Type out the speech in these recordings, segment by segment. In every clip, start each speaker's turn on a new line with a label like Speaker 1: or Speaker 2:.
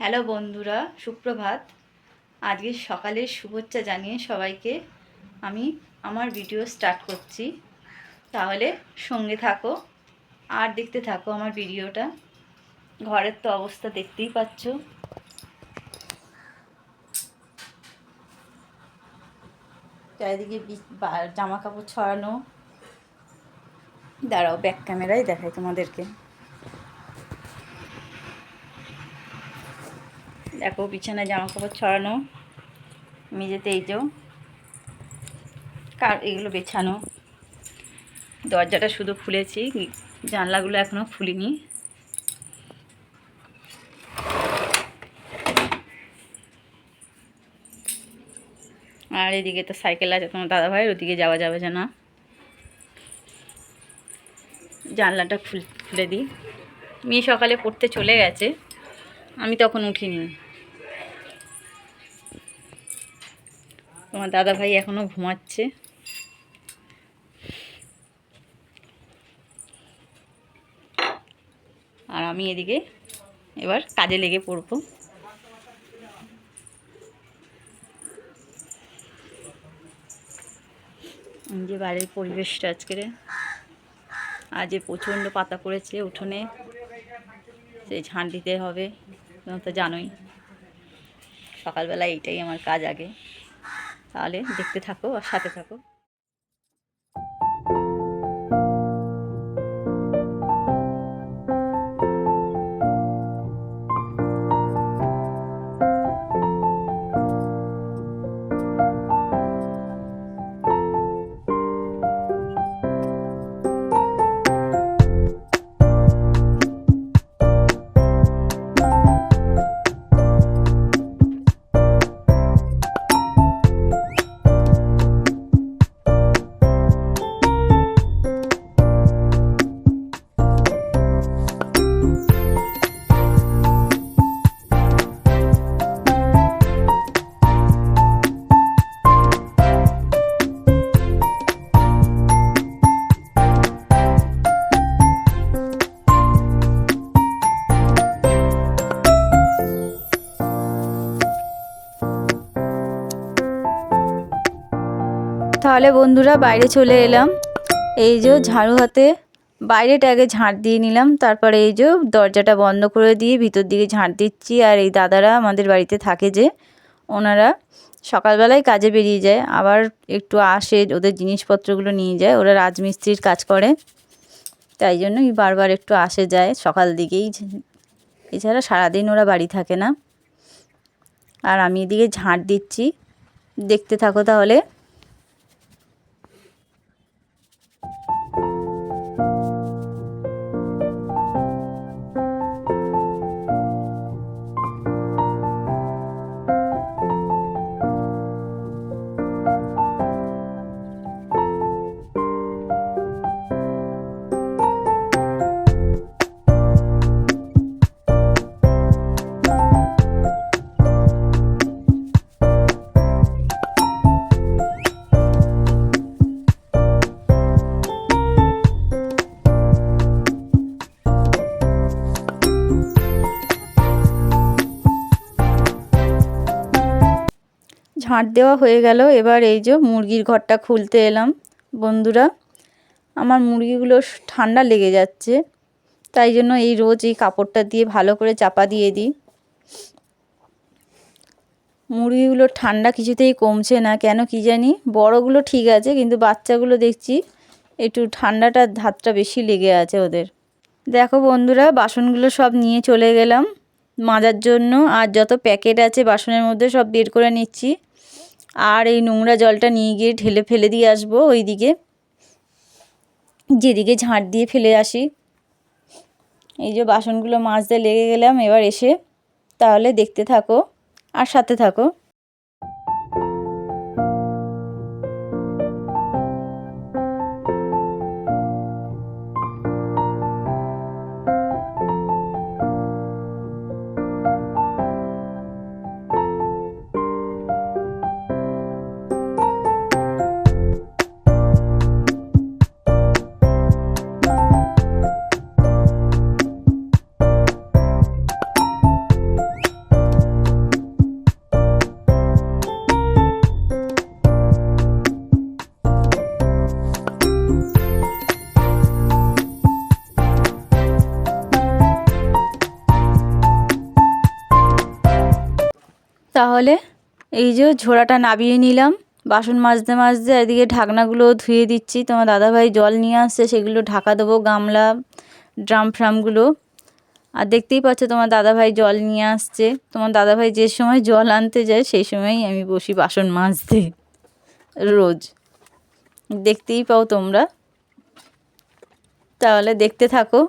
Speaker 1: Hello বন্ধুরা, সুপ্রভাত। আজকে সকালের শুভেচ্ছা জানিয়ে সবাইকে আমি আমার ভিডিও স্টার্ট করছি। তাহলে সঙ্গে থাকো আর দেখতে থাকো আমার ভিডিওটা। ঘরের তো অবস্থা দেখতেই পাচ্ছ। চারিদিকে জামা কাপড় ছড়ানো। দাঁড়াও ব্যাক ক্যামেরায় দেখাই তোমাদেরকে। দেখো বিছানায় জামা কাপড় ছড়ানো, মেঝেতে এই যেও কার এগুলো বেছানো। দরজাটা শুধু খুলেছি, জানলাগুলো এখনও খুলিনি। আর এদিকে তো সাইকেল আছে তোমার দাদা ভাইয়ের ওদিকে যাওয়া যাবে যে না। জানলাটা খুলে দিই। মেয়ে সকালে পড়তে চলে গেছে, আমি তখন উঠিনি। তোমার দাদা ভাই এখনও ঘুমাচ্ছে। আর আমি এদিকে এবার কাজে লেগে পড়ব। যে বাড়ির পরিবেশটা আজকের আজ প্রচণ্ড পাতা পড়েছে উঠোনে। সেই ঝাঁট দিতে হবে তো জানোই। সকালবেলা এইটাই আমার কাজ আগে। তাহলে দেখতে থাকো আর সাথে থাকো। তাহলে বন্ধুরা বাইরে চলে এলাম। এই যে ঝাড়ু হাতে বাইরেটা আগে ঝাঁট দিয়ে নিলাম। তারপরে এই যে দরজাটা বন্ধ করে দিয়ে ভিতর দিকে ঝাঁট দিচ্ছি। আর এই দাদারা আমাদের বাড়িতে থাকে যে, ওনারা সকালবেলায় কাজে বেরিয়ে যায়, আবার একটু আসে ওদের জিনিসপত্রগুলো নিয়ে যায়। ওরা রাজমিস্ত্রির কাজ করে, তাই জন্যই বারবার একটু আসে যায় সকাল দিকেই। এছাড়া সারাদিন ওরা বাড়ি থাকে না। আর আমি এদিকে ঝাঁট দিচ্ছি। দেখতে থাকো তাহলে। ঝাঁট দেওয়া হয়ে গেল। এবার এই যে মুরগির ঘরটা খুলতে এলাম। বন্ধুরা, আমার মুরগিগুলো ঠান্ডা লেগে যাচ্ছে। তাই জন্য এই রোজ এই কাপড়টা দিয়ে ভালো করে চাপা দিয়ে দিই। মুরগিগুলো ঠান্ডা কিছুতেই কমছে না। কেন কি জানি? বড়গুলো ঠিক আছে, কিন্তু বাচ্চাগুলো দেখছি একটু ঠান্ডাটা ধাতটা বেশি লেগে আছে ওদের। দেখো বন্ধুরা, বাসনগুলো সব নিয়ে চলে গেলাম। মাজার জন্য আর যত প্যাকেট আছে বাসনের মধ্যে সব বের করে নিচ্ছি। আর এই নোংরা জলটা নিয়ে গিয়ে ঢেলে ফেলে দিয়ে আসব ওই দিকে যেদিকে ঝাঁট দিয়ে ফেলে আসি। এই যে বাসনগুলো মাজতে লেগে গেলাম, এবার এসে তাহলে দেখতে থাকো আর সাথে থাকো। তাহলে এই যে ঝোড়াটা নাবিয়ে নিলাম, বাসন মাজতে মাজতে এদিকে ঢাকনাগুলো ধুয়ে দিচ্ছি। তোমার দাদাভাই জল নিয়ে আসছে, সেগুলো ঢাকা দেবো, গামলা, ড্রাম ফ্রামগুলো। আর দেখতেই পাচ্ছ তোমার দাদাভাই জল নিয়ে আসছে। তোমার দাদাভাই যে সময় জল আনতে যায়, সেই সময়ই আমি বসি বাসন মাজতে রোজ। দেখতেই পাও তোমরা। তাহলে দেখতে থাকো।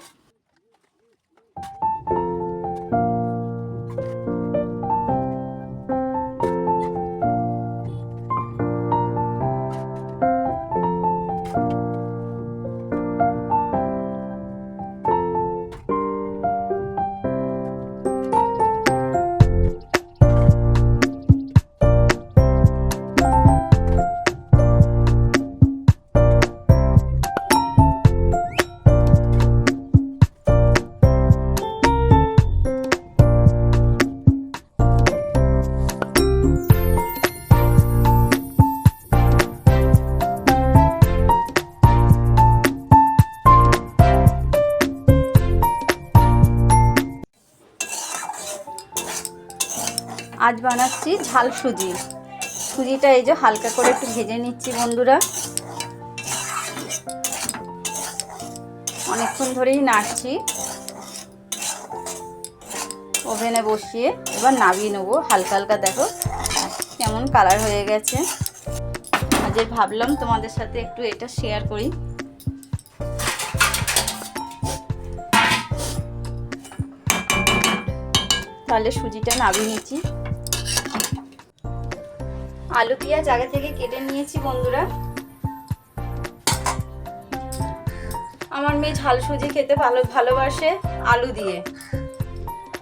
Speaker 1: আজ বানাচ্ছি ঝাল সুজি। সুজিটা এই যে হালকা করে একটু ভেজে নিচ্ছি বন্ধুরা। অনেকক্ষণ ধরেই নাড়ছি। ওভেনে বসিয়ে এবার নামিয়ে নেব হালকা হালকা, দেখো কেমন কালার হয়ে গেছে। আজ ভাবলাম তোমাদের সাথে একটু এটা শেয়ার করি। তাহলে সুজিটা নামিয়ে নিচ্ছি। আলু, পেঁয়াজ আগে থেকে কেটে নিয়েছি বন্ধুরা। আমার মেয়ে ঝাল সুজি খেতে ভালো ভালোবাসে আলু দিয়ে।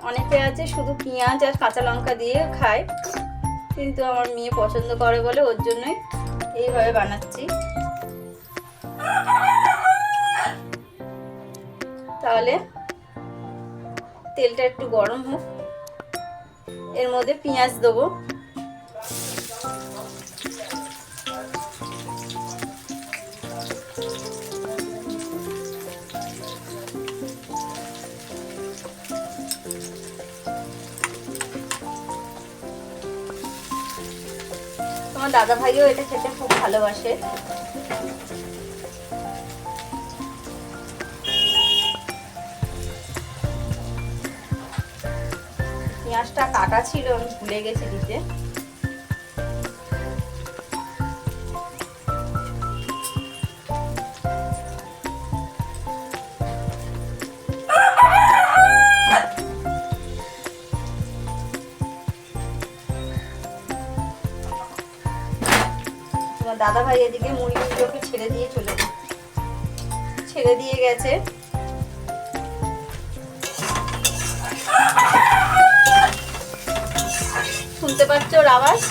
Speaker 1: অনেকে আছে শুধু পেঁয়াজ আর কাঁচা লঙ্কা দিয়ে খায়, কিন্তু আমার মেয়ে পছন্দ করে বলে ওর জন্যই এইভাবে বানাচ্ছি। তাহলে তেলটা একটু গরম হোক, এর মধ্যে পেঁয়াজ দেবো। দাদা ভাইও এটা খেতে খুব ভালোবাসে। পেঁয়াজটা কাটা ছিল আমি ভুলে গেছি দিতে। ভাই এদিকে মুড়িগুলোকে ছেড়ে দিয়ে চলে ছেড়ে দিয়ে গেছে। শুনতে পাচ্ছ ওর আওয়াজ?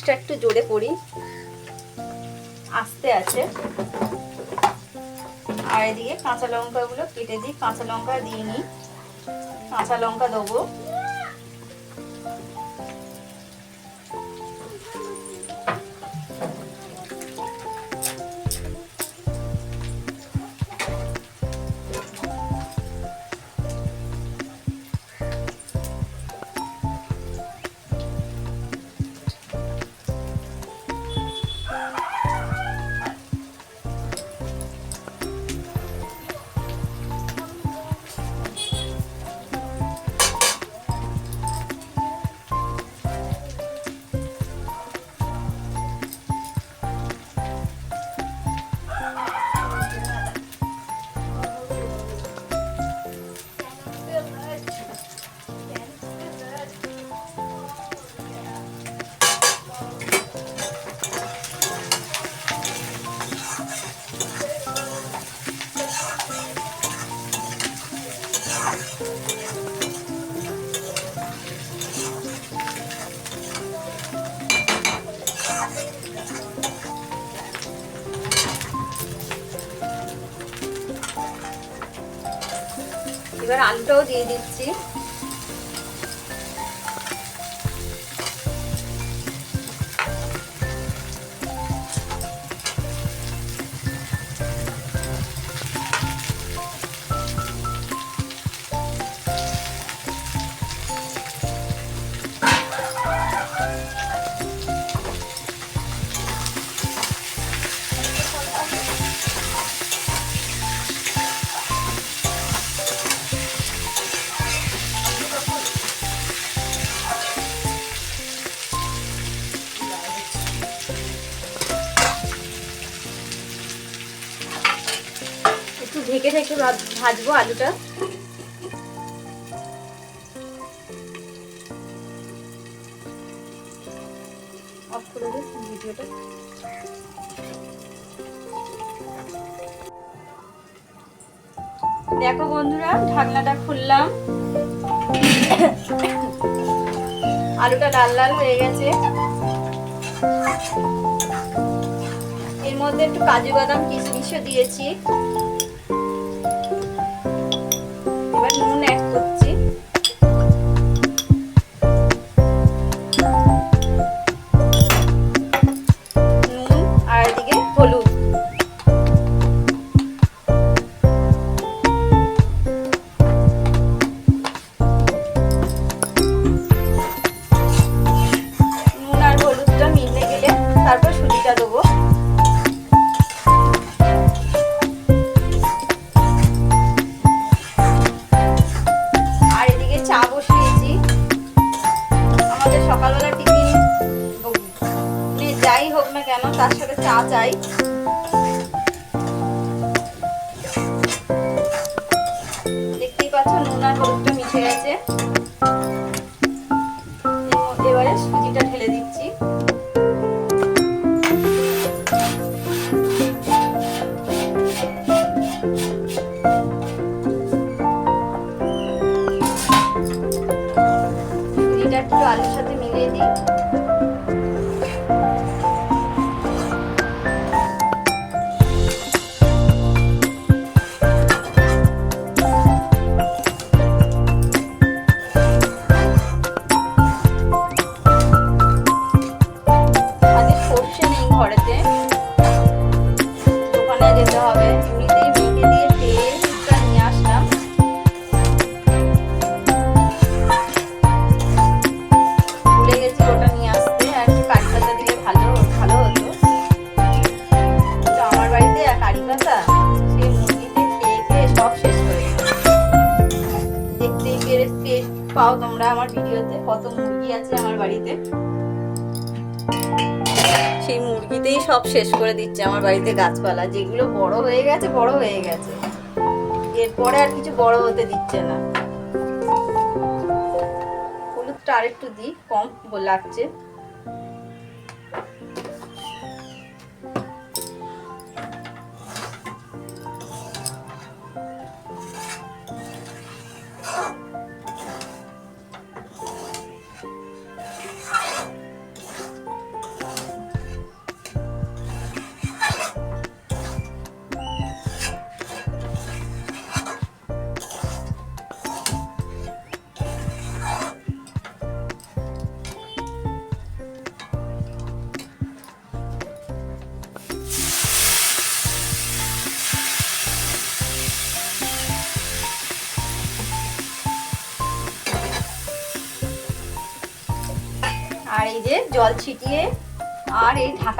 Speaker 1: আঁচটা একটু জোরে করি। আস্তে আছে। আর এদিকে কাঁচা লঙ্কাগুলো কেটে দিই কাঁচা লঙ্কা দিয়ে নিই। কাঁচা লঙ্কা দেবো। এবার আলুটাও দিয়ে দিচ্ছি ঢেকে ঢেকে ভাজ- ভাজবো আলুটা। দেখো বন্ধুরা, ঢাকনাটা খুললাম। আলুটা লাল লাল হয়ে গেছে। এর মধ্যে একটু কাজু বাদাম কিশমিশও দিয়েছি। এবার শেষ করে দিচ্ছে আমার বাড়িতে গাছপালা। যেগুলো বড় হয়ে গেছে, বড় হয়ে গেছে। এরপরে আর কিছু বড় হতে দিচ্ছে না। হলুদটা আরেকটু দিই, কম লাগছে।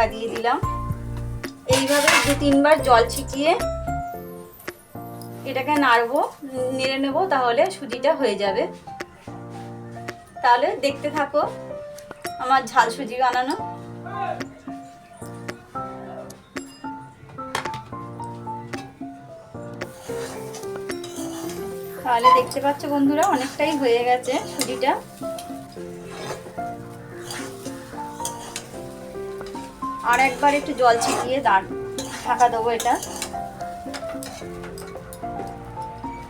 Speaker 1: ঢাকা দিয়ে দিলাম। এইভাবে দু তিনবার জল ছিটিয়ে এটাকে নাড়বো, নেড়ে নেব, তাহলে সুজিটা হয়ে যাবে। তাহলে দেখতে থাকো আমার ঝাল সুজি বানানো। তাহলে দেখতে পাচ্ছ বন্ধুরা, অনেকটাই হয়ে গেছে সুজিটা। আর একবার একটু জল ছিটিয়ে দাঁড় ঢাকা দেবো এটা।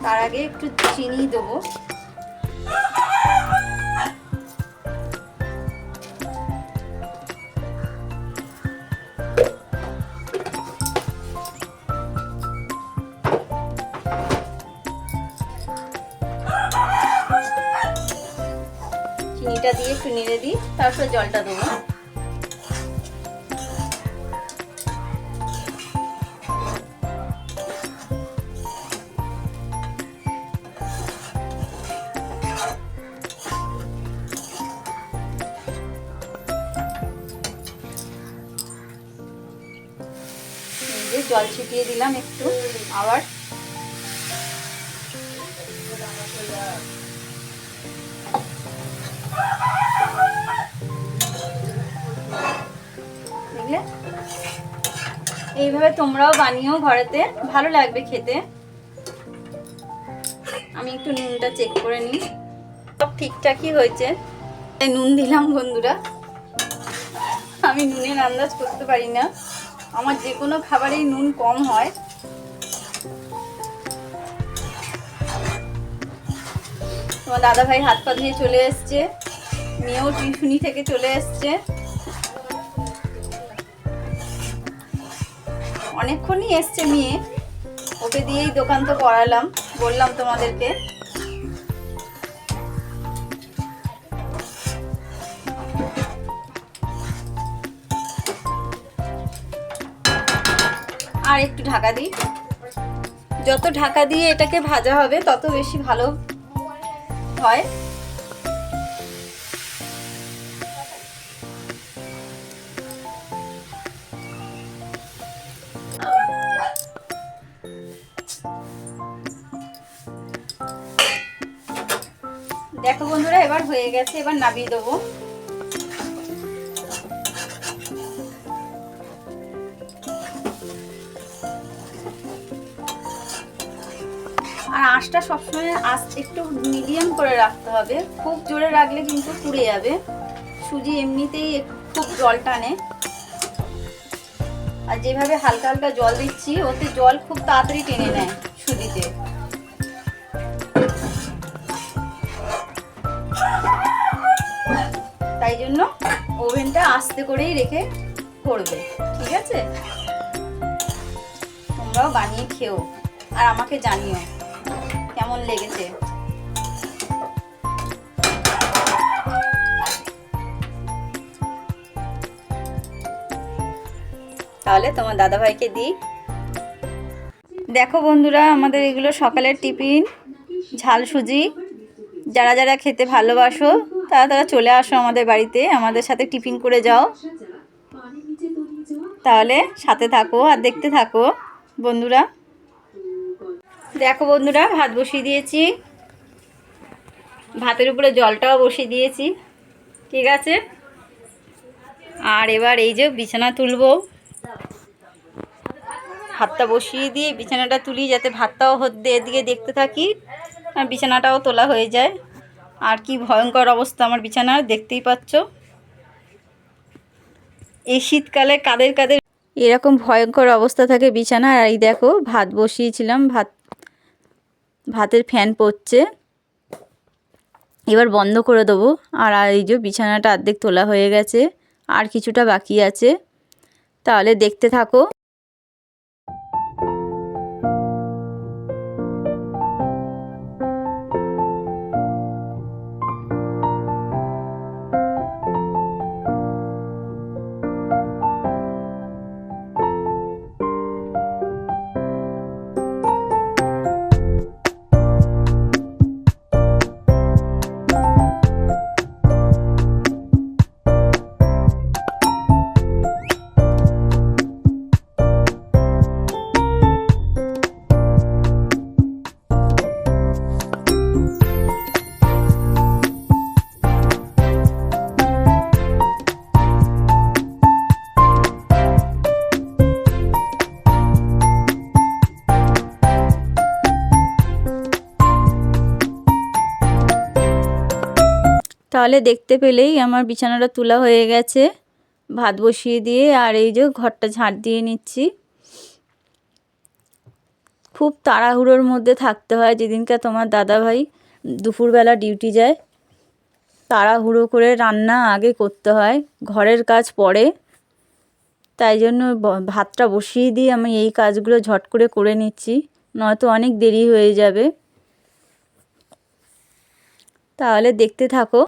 Speaker 1: তার আগে একটু চিনি দেবো। চিনিটা দিয়ে একটু নেড়ে দিই, তারপর জলটা দেবো। জল ছিটিয়ে দিলাম একটু, আবার। এইভাবে তোমরাও বানিয়েও ঘরেতে, ভালো লাগবে খেতে। আমি একটু নুনটা চেক করে নিই। সব ঠিকঠাকই হয়েছে। নুন দিলাম বন্ধুরা। আমি নুনের আন্দাজ করতে পারি না। আমার যে কোনো খাবারেই নুন কম হয়। তোমার দাদা ভাই হাত পা ধুয়ে চলে এসছে। মেয়েও টিউশনি থেকে চলে এসছে। অনেকক্ষণই এসছে মেয়ে। ওকে দিয়েই দোকান তো করালাম, বললাম তোমাদেরকে। আর একটু ঢাকা দিই। যত ঢাকা দিয়ে এটাকে ভাজা হবে, তত বেশি ভালো হয়। দেখো বন্ধুরা, এবার হয়ে গেছে, এবার নামিয়ে দেবো। আর আঁচটা সবসময় আঁচ একটু মিডিয়াম করে রাখতে হবে। খুব জোরে রাখলে কিন্তু পুড়ে যাবে। সুজি এমনিতেই খুব জল টানে। আর যেভাবে হালকা হালকা জল দিচ্ছি, ওতে জল খুব তাড়াতাড়ি টেনে নেয় সুজিতে। তাই জন্য ওভেনটা আস্তে করেই রেখে করবে, ঠিক আছে? তোমরাও বানিয়ে খেও, আর আমাকে জানিও। কেমন লেগেছে? তাহলে তোমার দাদা ভাইকে দিই। দেখো বন্ধুরা, আমাদের এগুলো সকালের টিফিন ঝাল সুজি যারা যারা খেতে ভালোবাসো, তারা তারা চলে আসো আমাদের বাড়িতে, আমাদের সাথে টিফিন করে যাও। তাহলে সাথে থাকো আর দেখতে থাকো বন্ধুরা। দেখো বন্ধুরা, ভাত বসিয়ে দিয়েছি। ভাতের উপরে জলটাও বসিয়ে দিয়েছি, ঠিক আছে? আর এবার এই যে বিছানা তুলবো। ভাতটা বসিয়ে দিয়ে বিছানাটা তুলি যাতে ভাতটাও এদিকে দেখতে থাকি, আর বিছানাটাও তোলা হয়ে যায়। আর কি ভয়ঙ্কর অবস্থা আমার বিছানা দেখতেই পাচ্ছ? এই শীতকালে কাদের কাদের এরকম ভয়ঙ্কর অবস্থা থাকে বিছানা আর এই দেখো, ভাত বসিয়েছিলাম ভাত ভাতের ফ্যান পড়ছে। এবার বন্ধ করে দেবো। আর এই যে বিছানাটা অর্ধেক তোলা হয়ে গেছে, আর কিছুটা বাকি আছে। তাহলে দেখতে থাকো। তাহলে দেখতে পেলেই আমার বিছানাটা তোলা হয়ে গেছে। ভাত বসিয়ে দিয়ে আর এই যে ঘরটা ঝাঁট দিয়ে নিচ্ছি। খুব তাড়াহুড়োর মধ্যে থাকতে হয় যেদিনকে তোমার দাদা ভাই দুপুরবেলা ডিউটি যায়। তাড়াহুড়ো করে রান্না আগে করতে হয়, ঘরের কাজ পরে। তাই জন্য ভাতটা বসিয়ে দিয়ে আমি এই কাজগুলো ঝট করে করে নিচ্ছি, নয়তো অনেক দেরি হয়ে যাবে। তাহলে দেখতে থাকো।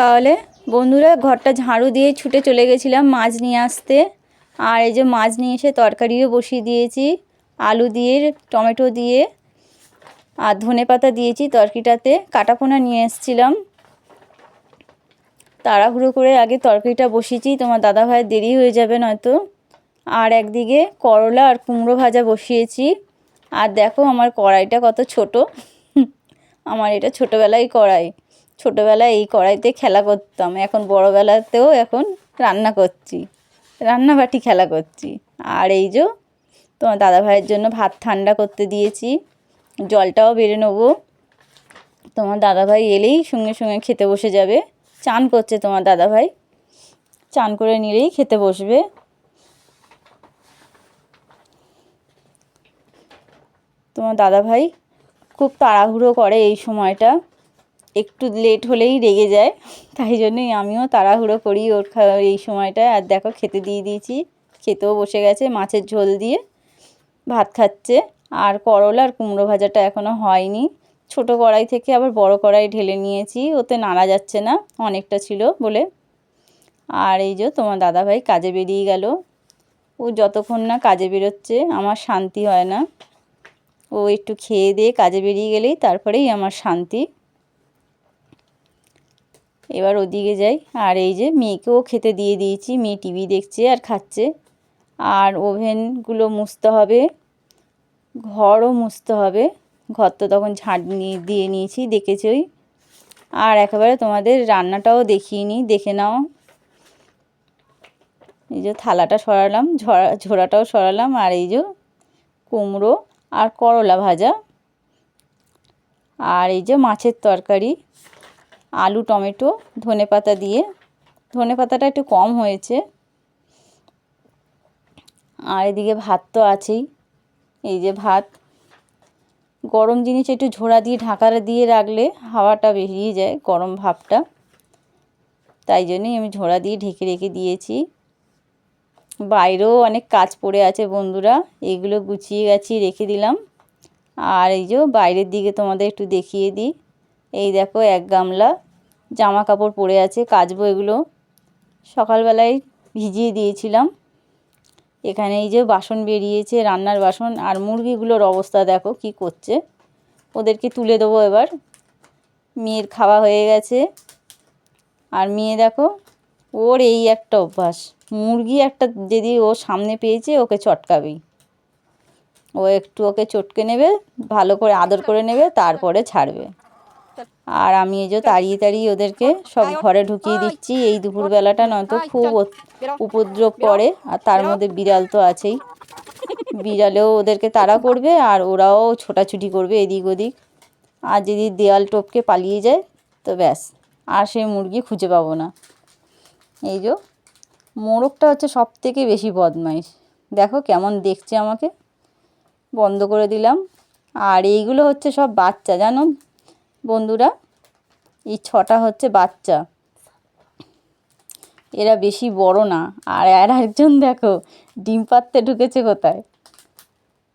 Speaker 1: তাহলে বন্ধুরা ঘরটা ঝাড়ু দিয়ে ছুটে চলে গেছিলাম মাছ নিয়ে আসতে। আর এই যে মাছ নিয়ে এসে তরকারিও বসিয়ে দিয়েছি, আলু দিয়ে, টমেটো দিয়ে, আর ধনে পাতা দিয়েছি তরকারিটাতে, কাটাপোনা নিয়ে এসেছিলাম। তাড়াহুড়ো করে আগে তরকারিটা বসিয়েছি, তোমার দাদা ভাইয়ের দেরি হয়ে যাবে নয়তো। আর একদিকে করলা আর কুমড়ো ভাজা বসিয়েছি। আর দেখো আমার কড়াইটা কত ছোট। আমার এটা ছোটোবেলায় কড়াই। ছোটোবেলায় এই কড়াইতে খেলা করতাম। এখন বড়োবেলাতেও এখন রান্না করছি। রান্নাবাটি খেলা করছি। আর এই যে তোমার দাদা ভাইয়ের জন্য ভাত ঠান্ডা করতে দিয়েছি। জলটাও বেড়ে নেব। তোমার দাদা ভাই এলেই সঙ্গে সঙ্গে খেতে বসে যাবে। চান করছে তোমার দাদা ভাই চান করে নিলেই খেতে বসবে। তোমার দাদা ভাই খুব তাড়াহুড়ো করে এই সময়টা। একটু লেট হলেই রেগে যায়। তাই জন্যই আমিও তাড়াহুড়ো করি ওর এই সময়টায়। আর দেখো খেতে দিয়ে দিয়েছি। খেতেও বসে গেছে মাছের ঝোল দিয়ে। ভাত খাচ্ছে। আর করলা আর কুমড়ো ভাজাটা এখনও হয়নি। ছোট কড়াই থেকে আবার বড় কড়াই ঢেলে নিয়েছি। ওতে নাড়া যাচ্ছে না, অনেকটা ছিল বলে। আর এই যে তোমার দাদাভাই কাজে বেরিয়ে গেল। ও যতক্ষণ না কাজে বেরোচ্ছে, আমার শান্তি হয় না। ও একটু খেয়ে দিয়ে কাজে বেরিয়ে গেলেই তারপরেই আমার শান্তি। এবার ওদিকে যাই। আর এই যে মেয়েকেও খেতে দিয়ে দিয়েছি। মেয়ে টিভি দেখছে আর খাচ্ছে। আর ওভেনগুলো মুছতে হবে। ঘরও মুছতে হবে। ঘর তো তখন ঝাঁট দিয়ে নিয়েছি, দেখেছই। আর একেবারে তোমাদের রান্নাটাও দেখিয়ে নিই, দেখে নাও। এই যে থালাটা সরালাম, ঝরা, ঝোড়াটাও সরালাম। আর এই যে কুমড়ো আর করলা ভাজা। আর এই যে মাছের তরকারি। আলু, টমেটো, ধনে পাতা দিয়ে। ধনে পাতাটা একটু কম হয়েছে। আর এদিকে ভাত তো আছেই। এই যে ভাত। গরম জিনিস একটু ঝোড়া দিয়ে ঢাকা দিয়ে রাখলে হাওয়াটা বেরিয়ে যায়, গরম ভাবটা। তাই জন্যই আমি ঝোড়া দিয়ে ঢেকে রেখে দিয়েছি। বাইরেও অনেক কাজ পড়ে আছে বন্ধুরা, এগুলো গুছিয়ে গাছিয়ে রেখে দিলাম। আর এই যে বাইরের দিকে তোমাদের একটু দেখিয়ে দিই। এই দেখো এক গামলা জামা কাপড় পরে আছে, কাচবো এগুলো। সকালবেলায় ভিজিয়ে দিয়েছিলাম। এখানে এই যে বাসন বেরিয়েছে, রান্নার বাসন আর মুরগিগুলোর অবস্থা দেখো কি করছে। ওদেরকে তুলে দেবো এবার। মেয়ের খাওয়া হয়ে গেছে। আর মেয়ে দেখো, ওর এই একটা অভ্যাস। মুরগি একটা যদি ও সামনে পেয়েছে, ওকে চটকাবেই। ও একটু ওকে চটকে নেবে, ভালো করে আদর করে নেবে, তারপরে ছাড়বে। আর আমি এই যে তাড়িয়ে তাড়িয়ে ওদেরকে সব ঘরে ঢুকিয়ে দিচ্ছি। এই দুপুরবেলাটা নয়তো খুব উপদ্রব করে, আর তার মধ্যে বিড়াল তো আছেই। বিড়ালেও ওদেরকে তাড়া করবে, আর ওরাও ছোটাছুটি করবে এদিক ওদিক। আর যদি দেয়াল টপকে পালিয়ে যায়, তো ব্যাস, আর সেই মুরগি খুঁজে পাবো না। এই যে, মোরগটা হচ্ছে সব থেকে বেশি বদমাইশ। দেখো কেমন দেখছে আমাকে। বন্ধ করে দিলাম। আর এইগুলো হচ্ছে সব বাচ্চা, জানো? বন্ধুরা, এই ছটা হচ্ছে বাচ্চা। এরা বেশি বড় না। আর আর একজন দেখো, ডিম পাততে ঢুকেছে কোথায়?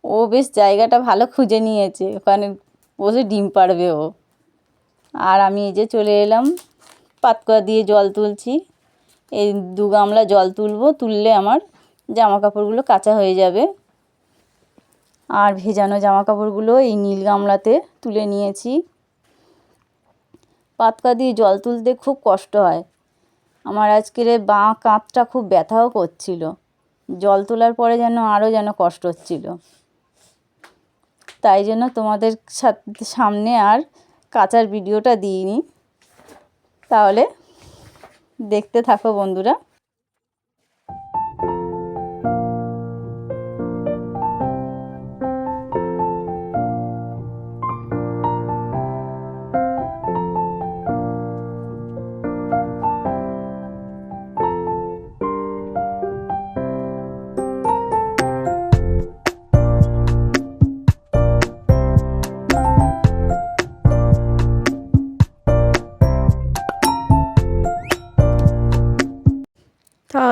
Speaker 1: ও বেশ জায়গাটা ভালো খুঁজে নিয়েছে। ওখানে বসে ডিম পাড়বে ও। আর আমি এই যে চলে এলাম, পাতকুয়া দিয়ে জল তুলছি। এই দু গামলা জল তুলবো, তুললে আমার জামা কাপড়গুলো কাঁচা হয়ে যাবে। আর ভেজানো জামা কাপড়গুলো এই নীল গামলাতে তুলে নিয়েছি। পাতকা দিয়ে জল তুলতে খুব কষ্ট হয়। আমার আজকের বাঁ কাঁধটা খুব ব্যথাও করছিল। জল তোলার পরে যেন আরও যেন কষ্ট হচ্ছিল। তাই জন্য তোমাদের সামনে আর কাচার ভিডিওটা দিইনি। তাহলে দেখতে থাকো বন্ধুরা।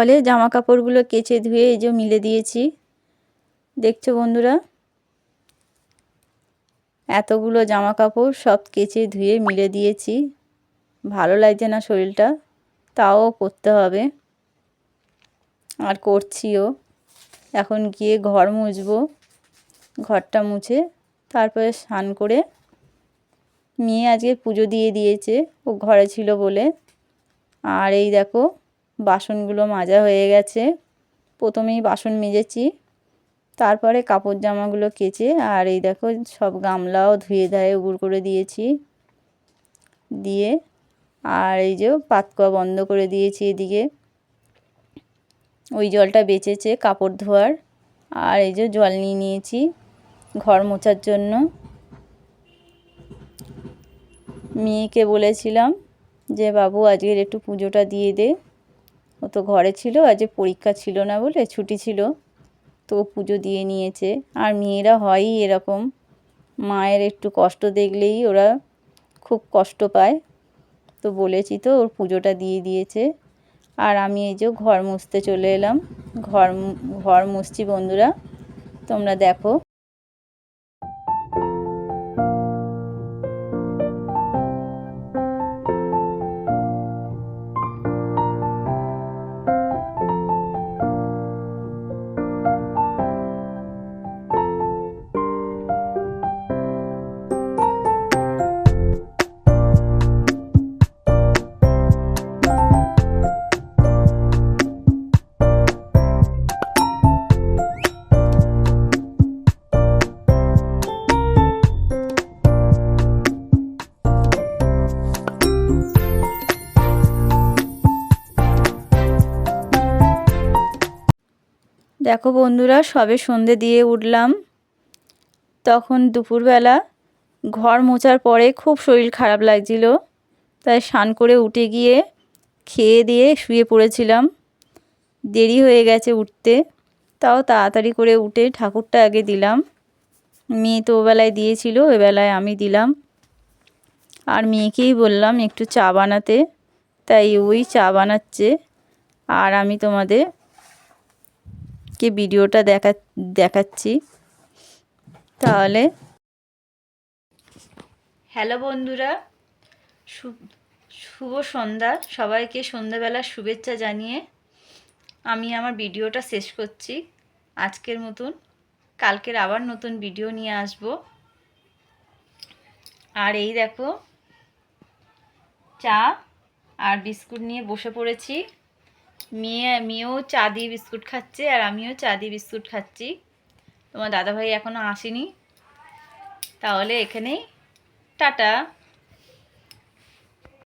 Speaker 1: তাহলে জামা কাপড়গুলো কেচে ধুয়ে এই যে মিলে দিয়েছি। দেখছ বন্ধুরা? এতগুলো জামা কাপড় সব কেচে ধুয়ে মিলে দিয়েছি। ভালো লাগছে না শরীরটা, তাও করতে হবে। আর করছিও। এখন গিয়ে ঘর মুছবো, ঘরটা মুছে তারপরে স্নান করে মেয়ে আজকে পুজো দিয়ে দিয়েছে, ও ঘরে ছিল বলে। আর এই দেখো বাসনগুলো মাজা হয়ে গেছে। প্রথমেই বাসন মেজেছি, তারপরে কাপড় জামাগুলো কেচে, আর এই দেখো সব গামলাও ধুয়ে ধায়ে উবুর করে দিয়েছি। দিয়ে, আর এই যে পাতকুয়া বন্ধ করে দিয়েছি এদিকে। ওই জলটা বেঁচেছে কাপড় ধোয়ার, আর এই যে জল নিয়ে নিয়েছি ঘর মোছার জন্য। মেয়েকে বলেছিলাম যে, বাবু, আজকের একটু পুজোটা দিয়ে দে। ও তো ঘরে ছিল আজকে পরীক্ষা ছিল না বলে ছুটি ছিল, তো পুজো দিয়ে নিয়েছে। আর মেয়েরা হয়ই এরকম। মায়ের একটু কষ্ট দেখলেই ওরা খুব কষ্ট পায়। তো বলেছি তো, ওর পুজোটা দিয়ে দিয়েছে। আর আমি এই যে ঘর মুছতে চলে এলাম। ঘর ঘর মুছছি বন্ধুরা, তোমরা দেখো। দেখো বন্ধুরা, সবে সন্ধে দিয়ে উঠলাম। তখন দুপুরবেলা ঘর মোছার পরে খুব শরীর খারাপ লাগছিল। তাই স্নান করে উঠে গিয়ে খেয়ে দিয়ে শুয়ে পড়েছিলাম। দেরি হয়ে গেছে উঠতে, তাও তাড়াতাড়ি করে উঠে ঠাকুরটা আগে দিলাম। মেয়ে তো ওবেলায় দিয়েছিল, এবেলায় আমি দিলাম। আর মেয়েকেই বললাম একটু চা বানাতে, তাই ওই চা বানাচ্ছে। আর আমি তোমাদের কে ভিডিওটা দেখা, দেখাচ্ছি। তাহলে হ্যালো বন্ধুরা শুভ সন্ধ্যা। সবাইকে সন্ধ্যাবেলার শুভেচ্ছা জানিয়ে আমি আমার ভিডিওটা শেষ করছি। আজকের মতন, কালকের আবার নতুন ভিডিও নিয়ে আসব। আর এই দেখো, চা আর বিস্কুট নিয়ে বসে পড়েছি। মেয়ে, মেয়েও চা দিয়ে বিস্কুট খাচ্ছে আর আমিও চা দিয়ে বিস্কুট খাচ্ছি। তোমার দাদাভাই এখনও আসেনি। তাহলে এখানেই। টাটা।